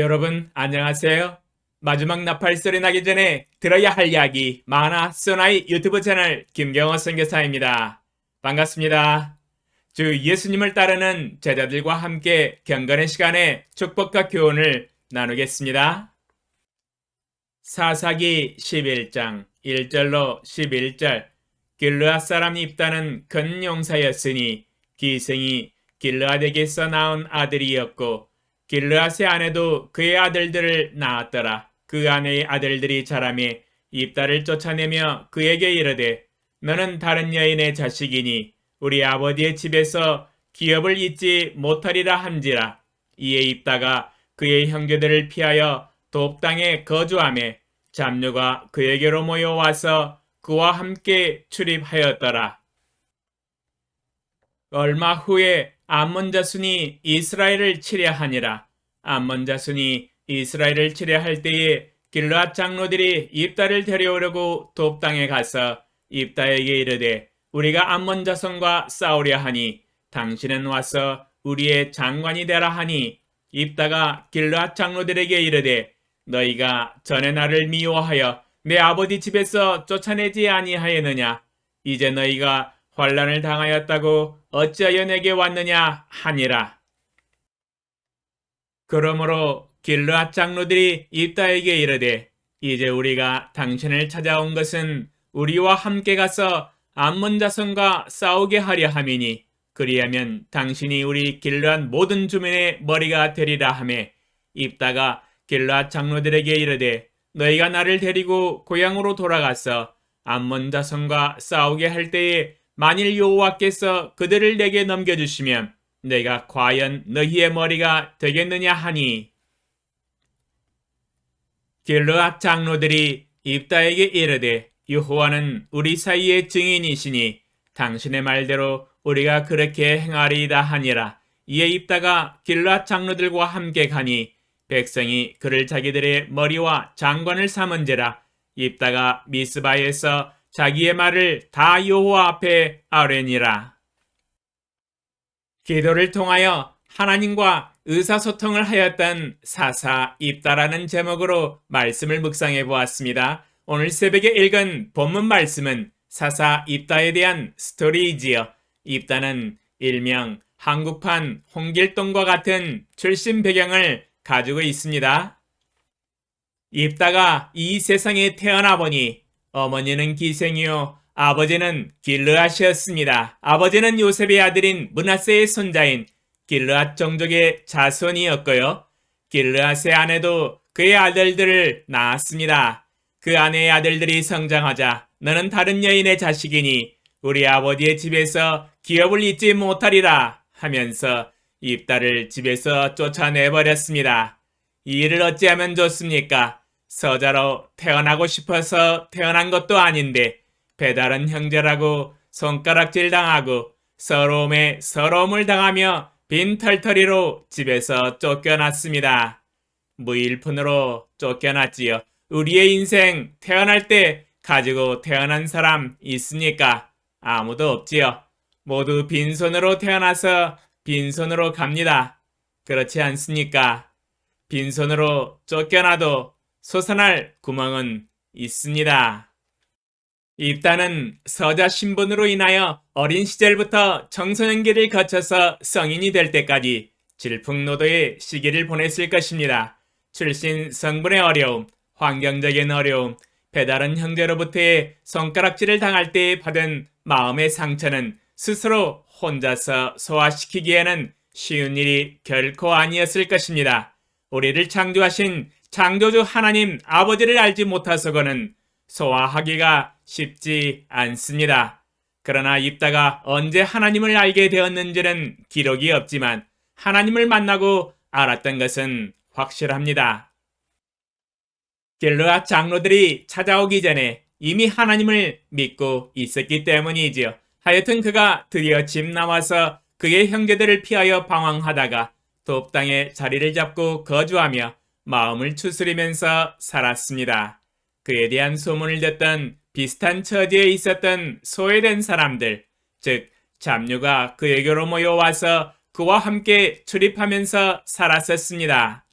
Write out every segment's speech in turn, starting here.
여러분 안녕하세요. 마지막 나팔 소리 나기 전에 들어야 할 이야기 마하나 소나이 유튜브 채널 김경호 선교사입니다. 반갑습니다. 주 예수님을 따르는 제자들과 함께 경건의 시간에 축복과 교훈을 나누겠습니다. 사사기 11장 1절로 11절 길르앗 사람 입다는 큰 용사였으니 기생이 길르앗에게서 낳은 아들이었고 길르앗의 아내도 그의 아들들을 낳았더라. 그 아내의 아들들이 자라매 입다를 쫓아내며 그에게 이르되 너는 다른 여인의 자식이니 우리 아버지의 집에서 기업을 잊지 못하리라 함지라. 이에 입다가 그의 형제들을 피하여 돕당에 거주함에 잡류가 그에게로 모여와서 그와 함께 출입하였더라. 얼마 후에 암몬 자손이 이스라엘을 치려하니라. 암몬 자손이 이스라엘을 치려할 때에 길르앗 장로들이 입다를 데려오려고 돕당에 가서 입다에게 이르되 우리가 암몬 자손과 싸우려 하니 당신은 와서 우리의 장관이 되라 하니 입다가 길르앗 장로들에게 이르되 너희가 전에 나를 미워하여 내 아버지 집에서 쫓아내지 아니하였느냐 이제 너희가 환란을 당하였다고 어찌하여 내게 왔느냐 하니라. 그러므로 길르앗 장로들이 입다에게 이르되 이제 우리가 당신을 찾아온 것은 우리와 함께 가서 암몬 자손과 싸우게 하려 함이니 그리하면 당신이 우리 길르앗 모든 주민의 머리가 되리라 하매 입다가 길르앗 장로들에게 이르되 너희가 나를 데리고 고향으로 돌아가서 암몬 자손과 싸우게 할 때에 만일 여호와께서 그들을 내게 넘겨주시면 내가 과연 너희의 머리가 되겠느냐 하니? 길르앗 장로들이 입다에게 이르되 여호와는 우리 사이의 증인이시니 당신의 말대로 우리가 그렇게 행하리이다 하니라. 이에 입다가 길르앗 장로들과 함께 가니 백성이 그를 자기들의 머리와 장관을 삼은지라. 입다가 미스바에서 자기의 말을 다 여호와 앞에 아뢰니라. 기도를 통하여 하나님과 의사소통을 하였던 사사 입다라는 제목으로 말씀을 묵상해 보았습니다. 오늘 새벽에 읽은 본문 말씀은 사사 입다에 대한 스토리이지요. 입다는 일명 한국판 홍길동과 같은 출신 배경을 가지고 있습니다. 입다가 이 세상에 태어나 보니 어머니는 기생이요 아버지는 길르앗이었습니다. 아버지는 요셉의 아들인 문하세의 손자인 길르앗 종족의 자손이었고요. 길르앗의 아내도 그의 아들들을 낳았습니다. 그 아내의 아들들이 성장하자 너는 다른 여인의 자식이니 우리 아버지의 집에서 기업을 잊지 못하리라 하면서 입다를 집에서 쫓아내버렸습니다. 이 일을 어찌하면 좋습니까? 서자로 태어나고 싶어서 태어난 것도 아닌데 배다른 형제라고 손가락질 당하고 서러움에 서러움을 당하며 빈털터리로 집에서 쫓겨났습니다. 무일푼으로 쫓겨났지요. 우리의 인생 태어날 때 가지고 태어난 사람 있습니까? 아무도 없지요. 모두 빈손으로 태어나서 빈손으로 갑니다. 그렇지 않습니까? 빈손으로 쫓겨나도 솟아날 구멍은 있습니다. 입다는 서자 신분으로 인하여 어린 시절부터 청소년기를 거쳐서 성인이 될 때까지 질풍노도의 시기를 보냈을 것입니다. 출신 성분의 어려움, 환경적인 어려움, 배다른 형제로부터의 손가락질을 당할 때 받은 마음의 상처는 스스로 혼자서 소화시키기에는 쉬운 일이 결코 아니었을 것입니다. 우리를 창조하신 창조주 하나님 아버지를 알지 못하서거는 소화하기가 쉽지 않습니다. 그러나 입다가 언제 하나님을 알게 되었는지는 기록이 없지만 하나님을 만나고 알았던 것은 확실합니다. 길르앗 장로들이 찾아오기 전에 이미 하나님을 믿고 있었기 때문이지요. 하여튼 그가 드디어 집 나와서 그의 형제들을 피하여 방황하다가 돕당에 자리를 잡고 거주하며 마음을 추스리면서 살았습니다. 그에 대한 소문을 듣던 비슷한 처지에 있었던 소외된 사람들, 즉 잡류가 그에게로 모여와서 그와 함께 출입하면서 살았었습니다.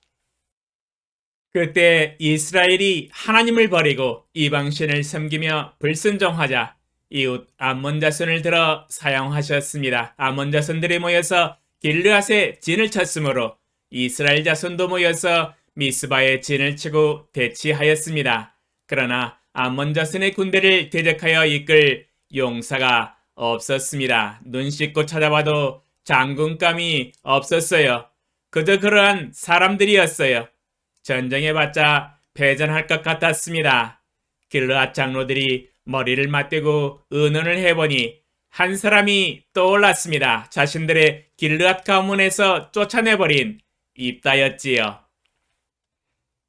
그때 이스라엘이 하나님을 버리고 이방신을 섬기며 불순종하자 이웃 암몬 자손을 들어 사용하셨습니다. 암몬 자손들이 모여서 길르앗에 진을 쳤으므로 이스라엘 자손도 모여서 미스바에 진을 치고 대치하였습니다. 그러나 암몬 자손의 군대를 대적하여 이끌 용사가 없었습니다. 눈 씻고 찾아봐도 장군감이 없었어요. 그저 그러한 사람들이었어요. 전쟁에 받자 패전할 것 같았습니다. 길르앗 장로들이 머리를 맞대고 의논을 해보니 한 사람이 떠올랐습니다. 자신들의 길르앗 가문에서 쫓아내버린 입다였지요.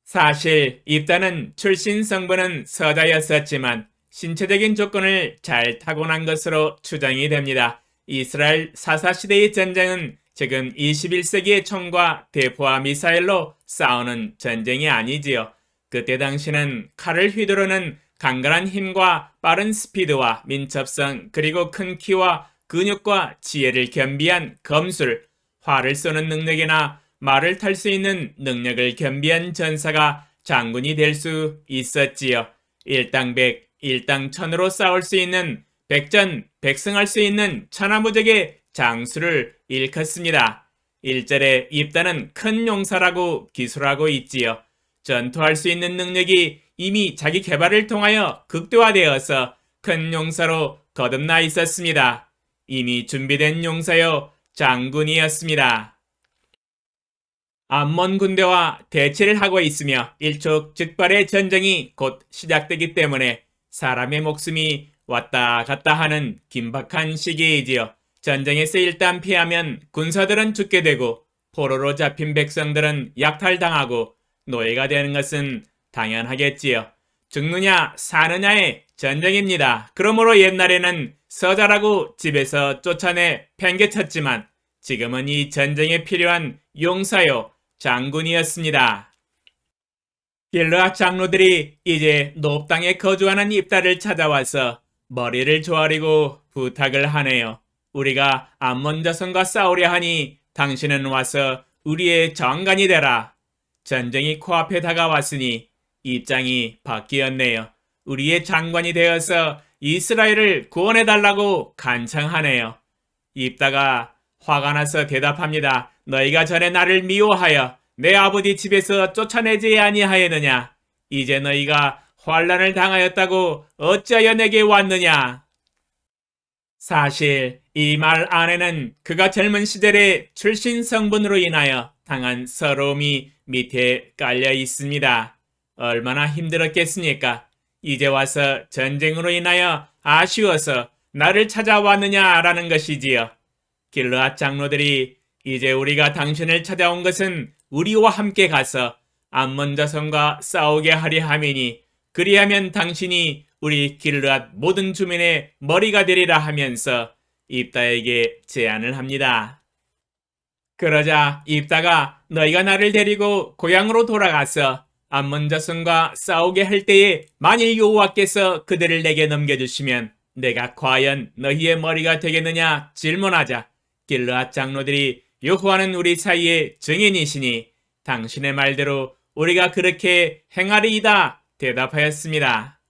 사실 입다는 출신 성분은 서자였었지만 신체적인 조건을 잘 타고난 것으로 추정이 됩니다. 이스라엘 사사시대의 전쟁은 지금 21세기의 총과 대포와 미사일로 싸우는 전쟁이 아니지요. 그때 당시는 칼을 휘두르는 강건한 힘과 빠른 스피드와 민첩성 그리고 큰 키와 근육과 지혜를 겸비한 검술, 활을 쏘는 능력이나 말을 탈 수 있는 능력을 겸비한 전사가 장군이 될 수 있었지요. 일당백, 일당천으로 싸울 수 있는 백전, 백승할 수 있는 천하무적의 장수를 일컫습니다. 일절에 입다는 큰 용사라고 기술하고 있지요. 전투할 수 있는 능력이 이미 자기 개발을 통하여 극대화되어서 큰 용사로 거듭나 있었습니다. 이미 준비된 용사요 장군이었습니다. 암몬 군대와 대치를 하고 있으며 일촉즉발의 전쟁이 곧 시작되기 때문에 사람의 목숨이 왔다 갔다 하는 긴박한 시기이지요. 전쟁에서 일단 피하면 군사들은 죽게 되고 포로로 잡힌 백성들은 약탈당하고 노예가 되는 것은 당연하겠지요. 죽느냐 사느냐의 전쟁입니다. 그러므로 옛날에는 서자라고 집에서 쫓아내 팽개쳤지만 지금은 이 전쟁에 필요한 용사요 장군이었습니다. 길르앗 장로들이 이제 높당에 거주하는 입다를 찾아와서 머리를 조아리고 부탁을 하네요. 우리가 암몬 자손과 싸우려 하니 당신은 와서 우리의 정관이 되라. 전쟁이 코앞에 다가왔으니 입장이 바뀌었네요. 우리의 장관이 되어서 이스라엘을 구원해 달라고 간청하네요. 입다가 화가 나서 대답합니다. 너희가 전에 나를 미워하여 내 아버지 집에서 쫓아내지 아니하였느냐? 이제 너희가 환란을 당하였다고 어찌하여 내게 왔느냐? 사실 이 말 안에는 그가 젊은 시절의 출신 성분으로 인하여 당한 서러움이 밑에 깔려 있습니다. 얼마나 힘들었겠습니까? 이제 와서 전쟁으로 인하여 아쉬워서 나를 찾아왔느냐라는 것이지요. 길르앗 장로들이 이제 우리가 당신을 찾아온 것은 우리와 함께 가서 암몬 자손과 싸우게 하려 함이니 그리하면 당신이 우리 길르앗 모든 주민의 머리가 되리라 하면서 입다에게 제안을 합니다. 그러자 입다가 너희가 나를 데리고 고향으로 돌아가서 암몬 자손과 싸우게 할 때에 만일 여호와께서 그들을 내게 넘겨주시면 내가 과연 너희의 머리가 되겠느냐 질문하자 길르앗 장로들이 여호와는 우리 사이의 증인이시니 당신의 말대로 우리가 그렇게 행하리이다 대답하였습니다.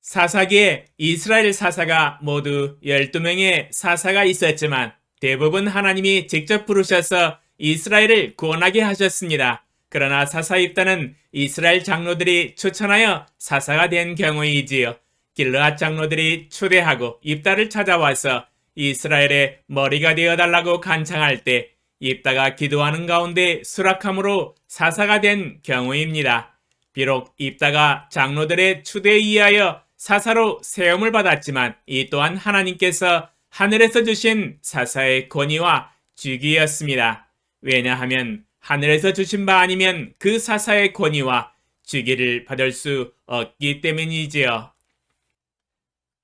사사기에 이스라엘 사사가 모두 12명의 사사가 있었지만 대부분 하나님이 직접 부르셔서 이스라엘을 구원하게 하셨습니다. 그러나 사사 입단은 이스라엘 장로들이 추천하여 사사가 된 경우이지요. 길르앗 장로들이 초대하고 입다를 찾아와서 이스라엘의 머리가 되어 달라고 간청할 때 입다가 기도하는 가운데 수락함으로 사사가 된 경우입니다. 비록 입다가 장로들의 추대에 의하여 사사로 세움을 받았지만 이 또한 하나님께서 하늘에서 주신 사사의 권위와 주기였습니다. 왜냐하면 하늘에서 주신 바 아니면 그 사사의 권위와 주기를 받을 수 없기 때문이지요.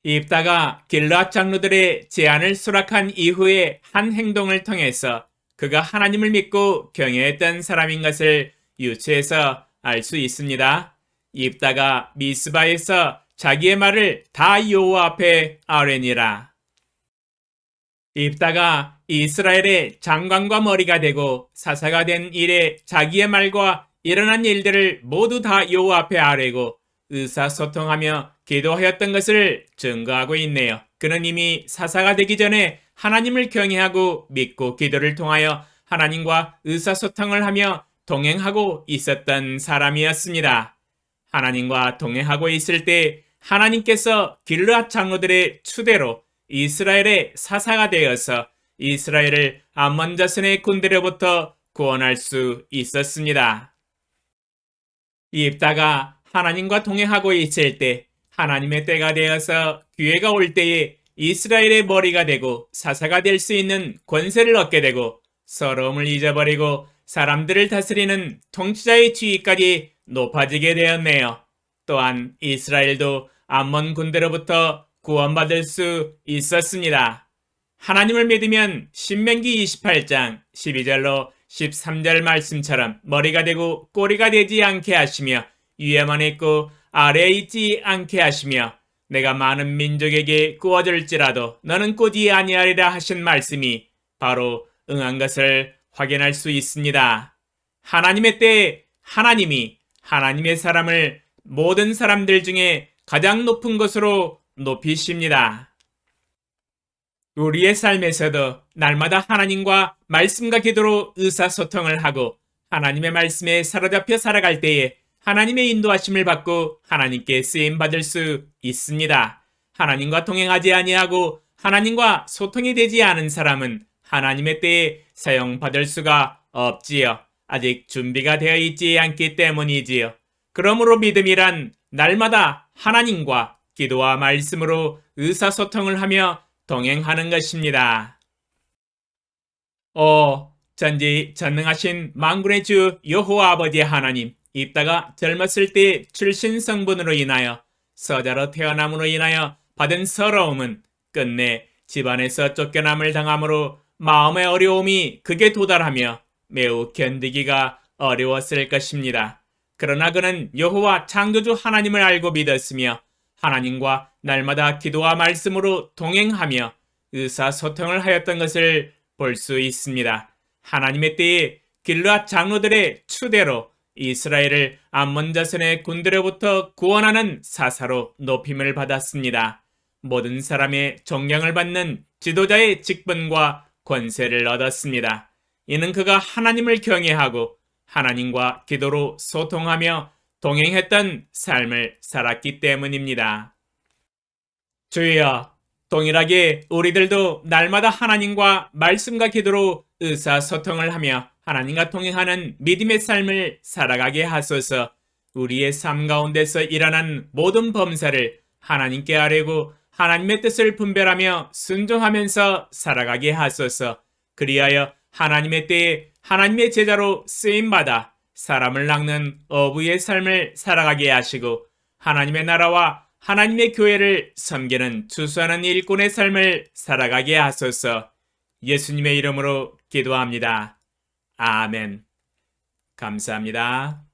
입다가 길르앗 장로들의 제안을 수락한 이후에 한 행동을 통해서 그가 하나님을 믿고 경외했던 사람인 것을 유추해서 알 수 있습니다. 입다가 미스바에서 자기의 말을 다 여호와 앞에 아뢰니라. 입다가 이스라엘의 장관과 머리가 되고 사사가 된 일에 자기의 말과 일어난 일들을 모두 다 여호와 앞에 아뢰고 의사소통하며 기도하였던 것을 증거하고 있네요. 그는 이미 사사가 되기 전에 하나님을 경외하고 믿고 기도를 통하여 하나님과 의사소통을 하며 동행하고 있었던 사람이었습니다. 하나님과 동행하고 있을 때 하나님께서 길르앗 장로들의 추대로 이스라엘의 사사가 되어서 이스라엘을 암몬 자손의 군대로부터 구원할 수 있었습니다. 입다가 하나님과 동행하고 있을 때 하나님의 때가 되어서 기회가 올 때에 이스라엘의 머리가 되고 사사가 될 수 있는 권세를 얻게 되고 서러움을 잊어버리고 사람들을 다스리는 통치자의 지위까지 높아지게 되었네요. 또한 이스라엘도 암몬 군대로부터 구원받을 수 있었습니다. 하나님을 믿으면 신명기 28장 12절로 13절 말씀처럼 머리가 되고 꼬리가 되지 않게 하시며 위에만 있고 아래에 있지 않게 하시며 내가 많은 민족에게 구워줄지라도 너는 꾸지 아니하리라 하신 말씀이 바로 응한 것을 확인할 수 있습니다. 하나님의 때에 하나님이 하나님의 사람을 모든 사람들 중에 가장 높은 것으로 높이십니다. 우리의 삶에서도 날마다 하나님과 말씀과 기도로 의사소통을 하고 하나님의 말씀에 사로잡혀 살아갈 때에 하나님의 인도하심을 받고 하나님께 쓰임 받을 수 있습니다. 하나님과 동행하지 아니하고 하나님과 소통이 되지 않은 사람은 하나님의 때에 사용받을 수가 없지요. 아직 준비가 되어 있지 않기 때문이지요. 그러므로 믿음이란 날마다 하나님과 기도와 말씀으로 의사소통을 하며 동행하는 것입니다. 오, 전지 전능하신 만군의 주 여호와 아버지 하나님, 입다가 젊었을 때 출신 성분으로 인하여 서자로 태어남으로 인하여 받은 서러움은 끝내 집안에서 쫓겨남을 당함으로 마음의 어려움이 극에 도달하며 매우 견디기가 어려웠을 것입니다. 그러나 그는 여호와 창조주 하나님을 알고 믿었으며 하나님과 날마다 기도와 말씀으로 동행하며 의사소통을 하였던 것을 볼 수 있습니다. 하나님의 때에 길르앗 장로들의 추대로 이스라엘을 암몬 자손의 군대로부터 구원하는 사사로 높임을 받았습니다. 모든 사람의 존경을 받는 지도자의 직분과 권세를 얻었습니다. 이는 그가 하나님을 경외하고 하나님과 기도로 소통하며 동행했던 삶을 살았기 때문입니다. 주여, 동일하게 우리들도 날마다 하나님과 말씀과 기도로 의사소통을 하며 하나님과 동행하는 믿음의 삶을 살아가게 하소서. 우리의 삶 가운데서 일어난 모든 범사를 하나님께 아뢰고 하나님의 뜻을 분별하며 순종하면서 살아가게 하소서. 그리하여 하나님의 때에 하나님의 제자로 쓰임받아 사람을 낚는 어부의 삶을 살아가게 하시고 하나님의 나라와 하나님의 교회를 섬기는 추수하는 일꾼의 삶을 살아가게 하소서. 예수님의 이름으로 기도합니다. 아멘. 감사합니다.